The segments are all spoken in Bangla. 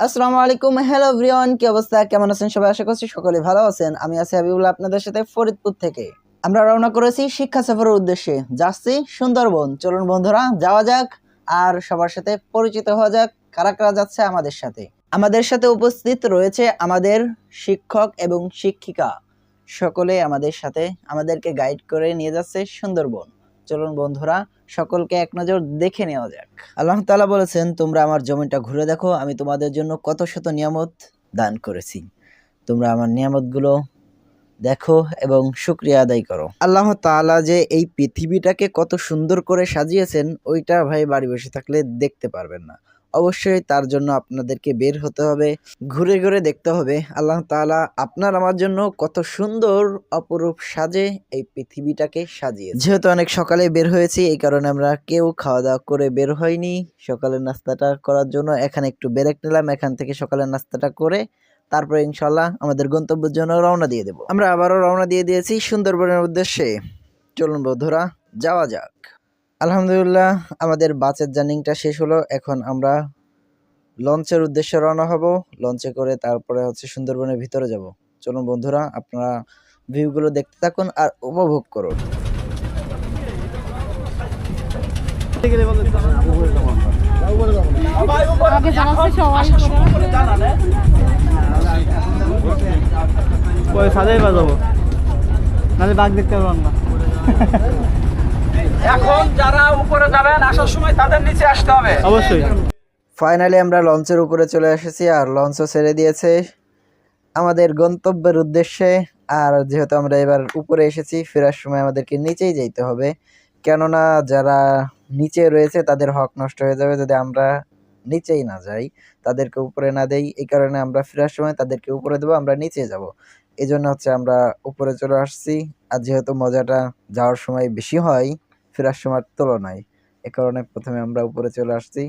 আসসালামু আলাইকুম। হ্যালো এভরিওয়ান কি অবস্থা? কেমন আছেন সবাই? আশা করছি সকলে ভালো আছেন। আমি আছি হাবিবুল্লাহ আপনাদের সাথে ফরিদপুর থেকে। আমরা রওনা করেছি শিক্ষা সফরের উদ্দেশ্যে। যাচ্ছি সুন্দরবন। চলুন বন্ধুরা, যাওয়া যাক। আর সবার সাথে পরিচিত হওয়া যাক, কারা কারা যাচ্ছে আমাদের সাথে। আমাদের সাথে উপস্থিত রয়েছে আমাদের শিক্ষক এবং শিক্ষিকা। সকলে আমাদের সাথে আমাদেরকে গাইড করে নিয়ে যাচ্ছে সুন্দরবন। চলুন বন্ধুরা সকলকে এক নজর দেখে নেওয়া যাক। আল্লাহ তালা বলেছেন, তোমরা আমার জমিটা ঘুরে দেখো, আমি তোমাদের জন্য কত শত নিয়ামত দান করেছি। তোমরা আমার নিয়ামতগুলো দেখো এবং শুক্রিয়া আদায় করো। আল্লাহ তালা যে এই পৃথিবীটাকে কত সুন্দর করে সাজিয়েছেন, ওইটা ভাই বাড়ি বসে থাকলে দেখতে পারবেন না। অবশ্যই তার জন্য আপনাদেরকে বের হতে হবে, ঘুরে ঘুরে দেখতে হবে। আল্লাহ তাআলা আপনার আমার জন্য কত সুন্দর, অপরূপ সাজে এই পৃথিবীটাকে সাজিয়ে যেহেতু অনেক সকালে বের হয়েছি, এই কারণে আমরা কেউ খাওয়া দাওয়া করে বের হয়নি। সকালের নাস্তাটা করার জন্য এখানে একটু ব্রেক নিলাম, এখান থেকে সকালের নাস্তাটা করে তারপরে ইনশাল্লাহ আমাদের গন্তব্যের জন্য রওনা দিয়ে দেব। আমরা আবারও রওনা দিয়ে দিয়েছি সুন্দরবনের উদ্দেশ্যে। চলুন বন্ধুরা, যাওয়া যাক। আলহামদুলিল্লাহ, আমাদের বাসের জার্নিংটা শেষ হলো। এখন আমরা লঞ্চের উদ্দেশ্যে রওনা হব। লঞ্চে করে তারপরে হচ্ছে সুন্দরবনের ভিতরে যাব। চলুন বন্ধুরা, আপনারা ভিউগুলো দেখতে থাকুন আর উপভোগ করুন। বাজাবো। নাহলে বাঘ দেখতে পারলাম না। এখন যারা উপরে যাবেন আসার সময় তাদের নিচে আসতে হবে। অবশ্যই। ফাইনালি আমরা লঞ্চের উপরে চলে এসেছি আর লঞ্চও ছেড়ে দিয়েছে। আমাদের গন্তব্যের উদ্দেশ্যে আর যেহেতু আমরা এবার উপরে এসেছি ফেরার সময় আমাদেরকে নিচেই যেতে হবে। কেননা যারা নিচে রয়েছে তাদের হক নষ্ট হয়ে যাবে যদি আমরা নিচেই না যাই। তাদেরকে উপরে না দেই। এই কারণে আমরা ফেরার সময় তাদেরকে উপরে দেবো আমরা নিচে যাব। এই জন্য হচ্ছে আমরা উপরে চলে আসছি। আর যেহেতু মজাটা যাওয়ার সময় বেশি হয় ফেরার সময়ের তুলনায়। এ কারণে প্রথমে আমরা উপরে চলে আসছি।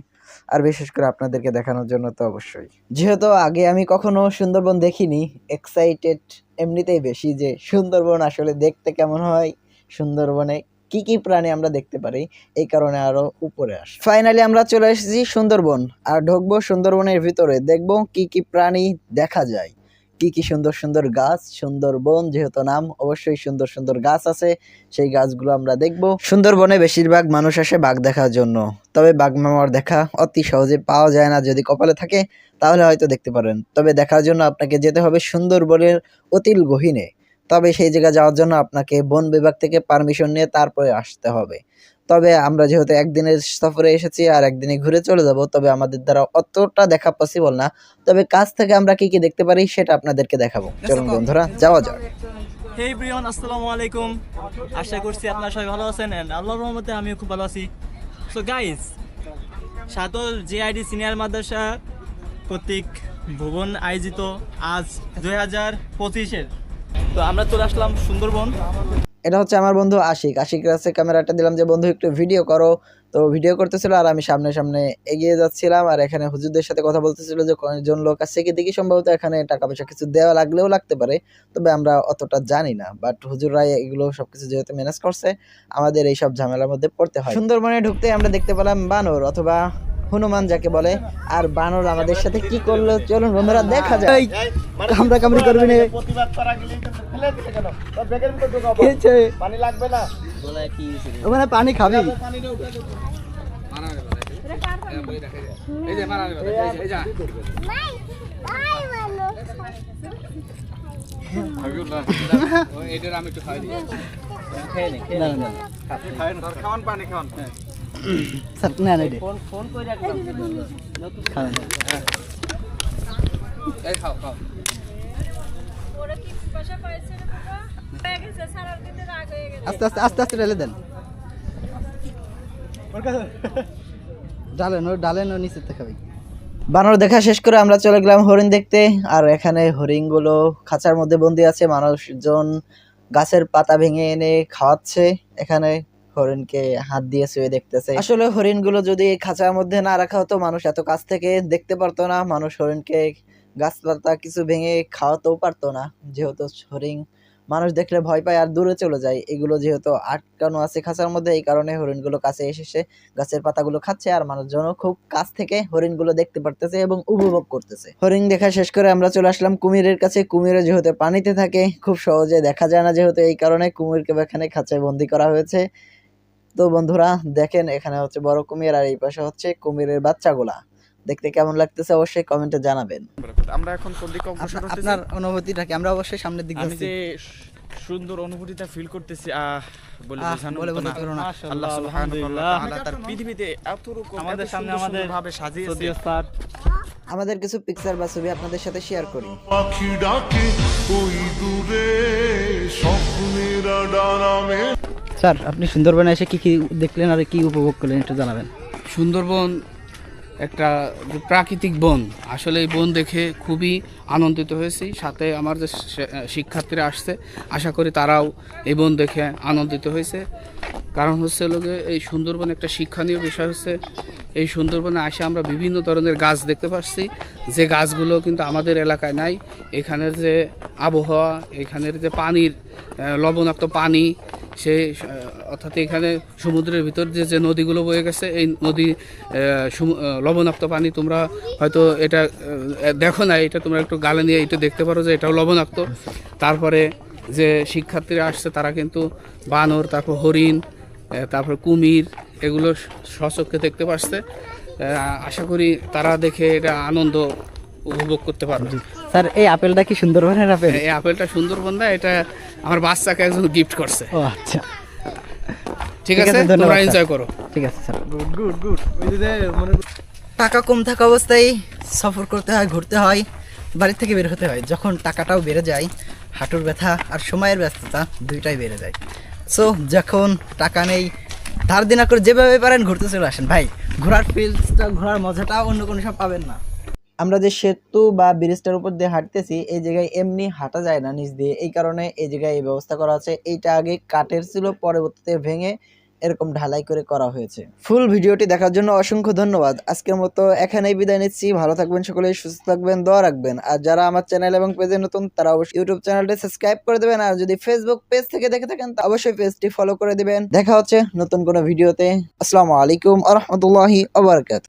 আর বিশেষ করে আপনাদেরকে দেখানোর জন্য তো অবশ্যই। যেহেতু আগে আমি কখনো সুন্দরবন দেখিনি এক্সাইটেড এমনিতেই বেশি যে সুন্দরবন আসলে দেখতে কেমন হয়, সুন্দরবনে কি কি প্রাণী আমরা দেখতে পারি, এই কারণে আরও উপরে আস। ফাইনালি আমরা চলে এসেছি সুন্দরবন, আর ঢুকবো সুন্দরবনের ভিতরে, দেখব কি কি প্রাণী দেখা যায়। কি কি সুন্দর সুন্দর গাছ সুন্দরবন যেহেতু নাম, অবশ্যই সুন্দর সুন্দর গাছ আছে, সেই গাছগুলো আমরা দেখব। সুন্দরবনে বেশিরভাগ মানুষ আসে বাঘ দেখার জন্য, তবে বাঘ মামার দেখা অতি সহজে পাওয়া যায় না, যদি কপালে থাকে তাহলে হয়তো দেখতে পারেন। তবে দেখার জন্য আপনাকে যেতে হবে সুন্দরবনের অতিল গহীনে, তবে সেই জায়গা যাওয়ার জন্য আপনাকে বন বিভাগ থেকে পারমিশন নিয়ে তারপরে আসতে হবে। তবে আমরা যেহেতু একদিনের সফরে এসেছি আর একদিনে ঘুরে চলে যাব তবে আমাদের দ্বারা অতটা দেখা পসিবল না। তবে কাছ থেকে আমরা কি কি দেখতে পারি সেটা আপনাদেরকে দেখাবো। চলুন বন্ধুরা যাওয়া যাক। হেই প্রিয়ন আসসালামু আলাইকুম। আশা করছি আপনারা সবাই ভালো আছেন এন্ড আল্লাহর রহমতে আমিও খুব ভালো আছি। সো গাইস সাতল জেআইডি সিনিয়র মাদ্রাসা কর্তৃক ভুবন আয়োজিত আজ দুই হাজার পঁচিশের। তো আমরা চলে আসলাম সুন্দরবন। এটা হচ্ছে আমার বন্ধু আশিক। আশিক কাছে ক্যামেরাটা দিলাম যে, বন্ধু, একটু ভিডিও করো। তো ভিডিও করতেছিল আর আমি সামনে সামনে এগিয়ে যাচ্ছিলাম আর এখানে হুজুরদের সাথে কথা বলতেছিল যে কয়েকজন লোক আছে কি? দেখি সম্ভবত এখানে টাকা পয়সা কিছু দেওয়া লাগলেও লাগতে পারে, তবে আমরা অতটা জানি না। বাট হুজুররা এগুলো সবকিছু যেহেতু ম্যানেজ করছে, আমাদের এই সব ঝামেলার মধ্যে পড়তে হয়। সুন্দরবনে ঢুকতে আমরা দেখতে পেলাম বানর অথবা হনুমান যাকে বলে আর বানর আমাদের সাথে কি করল? চলুন বন্ধুরা দেখা যায় কামড়া কামড়ি করবি না? প্রতিবাদ করা গেলে ফেলে দিতে কেন তোর ব্যাগের ভিতর ঢোকাবো হয়েছে। না আস্তে আস্তে আস্তে আস্তে ঢেলে দেন। ডালেন ও ডালেন ও নিচে খাবি। বানর দেখা শেষ করে আমরা চলে গেলাম হরিণ দেখতে। আর এখানে হরিণগুলো খাঁচার মধ্যে বন্দি আছে। মানুষজন গাছের পাতা ভেঙে এনে খাওয়াচ্ছে। এখানে হরিণকে হাত দিয়ে শুয়ে দেখতেছে। আসলে হরিণগুলো যদি খাঁচার মধ্যে না রাখা হতো, মানুষ এত কাছ থেকে দেখতে পারতো না। মানুষ হরিণকে গাছপাতা কিছু ভেঙে খাওয়াতেও পারতো না। যেহেতু হরিণ মানুষ দেখলে ভয় পায় আর দূরে চলে যায়। এগুলো যেহেতু আটকানো আছে খাঁচার মধ্যে, এই কারণে হরিণগুলো কাছে এসেছে গাছের পাতাগুলো খাচ্ছে আর মানুষজনও খুব কাছ থেকে হরিণগুলো দেখতে পারতেছে এবং উপভোগ করতেছে। হরিণ দেখা শেষ করে আমরা চলে আসলাম কুমিরের কাছে। কুমিরে যেহেতু পানিতে থাকে, খুব সহজে দেখা যায় না যেহেতু এই কারণে কুমিরকে এখানে খাঁচায় বন্দি করা হয়েছে। তো বন্ধুরা দেখেন এখানে হচ্ছে বড় কুমির আর এই পাশে হচ্ছে কুমিরের বাচ্চাগুলা। দেখতে কেমন লাগতেছে অবশ্যই কমেন্টে জানাবেন। আমরা এখন কোন দিকে অগ্রসর হতেছি? আপনার অনুভূতিটা কি? আমরা অবশ্যই সামনের দিকে আমি যে সুন্দর অনুভূতিটা ফিল করতেছি আহ বলে বোঝানো না। আল্লাহ সুবহানাহু ওয়া তাআলা তার পৃথিবীতে এত রকম আমাদের সামনে আমাদের সুন্দরভাবে সাজিয়েছে। স্যার। আমাদের কিছু পিকচার বা ছবি আপনাদের সাথে শেয়ার করি। পাখি ডাকে ওই দূরে স্বপ্নের ডানামে স্যার, আপনি সুন্দরবনে এসে কি কি দেখলেন আর কি উপভোগ করলেন একটু জানাবেন। সুন্দরবন একটা প্রাকৃতিক বন, আসলে এই বন দেখে খুবই আনন্দিত হয়েছি। সাথে আমার যে শিক্ষার্থীরা আসছে, আশা করি তারাও এই বন দেখে আনন্দিত হয়েছে। কারণ হচ্ছে লোকে এই সুন্দরবন একটা শিক্ষণীয় বিষয় হচ্ছে, এই সুন্দরবনে আসে আমরা বিভিন্ন ধরনের গাছ দেখতে পাচ্ছি যে গাছগুলো কিন্তু আমাদের এলাকায় নাই। এখানের যে আবহাওয়া, এখানের যে পানির লবণাক্ত পানি সেই অর্থাৎ এখানে সমুদ্রের ভিতর যে যে নদীগুলো বয়ে গেছে, এই নদী লবণাক্ত পানি তোমরা হয়তো এটা দেখো না, এটা তোমরা একটু গালে নিয়ে এটা দেখতে পারো যে এটাও লবণাক্ত। তারপরে যে শিক্ষার্থীরা আসছে, তারা কিন্তু বানর, তারপর হরিণ তারপর কুমির, এগুলো সচক্ষে দেখতে পাচ্ছে আশা করি তারা দেখে এটা আনন্দ উপভোগ করতে পারবে। স্যার এই আপেলটা কি সুন্দরবনের আপেল? এই আপেলটা সুন্দরবন না এটা আমার বাচ্চাকে একজন গিফট করছে। ও আচ্ছা। ঠিক আছে তোমরা এনজয় করো। ঠিক আছে স্যার। টাকা কম থাকা অবস্থায় সফর করতে হয় ঘুরতে হয় বাড়ি থেকে বের হতে হয়। যখন টাকাটাও বেড়ে যায় হাঁটুর ব্যথা আর সময়ের ব্যস্ততা দুইটাই বেড়ে যায়। সো যখন টাকা নেই ধার দিনা করে যেভাবে পারেন ঘুরতে চলে আসেন। ভাই ঘোরার ফিলসটা ঘোরার মজাটা অন্য কোনো সব পাবেন না। আমরা যে সেতু বা ব্রিজটার উপর দিয়ে হাঁটতেছি, এই জায়গায় এমনি হাঁটা যায় না নিচ দিয়ে। এই কারণে এই জায়গায় এই ব্যবস্থা করা আছে। এইটা আগে কাঠের ছিল, পরবর্তীতে ভেঙে এরকম ঢালাই করে করা হয়েছে। ফুল ভিডিওটি দেখার জন্য অসংখ্য ধন্যবাদ। আজকের মতো এখানেই বিদায় নিচ্ছি। ভালো থাকবেন সকলেই, সুস্থ থাকবেন, দোয়া রাখবেন। আর যারা আমার চ্যানেল এবং পেজে নতুন, তারা অবশ্যই ইউটিউব চ্যানেলটি সাবস্ক্রাইব করে দেবেন। আর যদি ফেসবুক পেজ থেকে দেখে থাকেন, তা অবশ্যই পেজটি ফলো করে দিবেন। দেখা হচ্ছে নতুন কোনো ভিডিওতে। আসসালামু আলাইকুম আ আবরকাত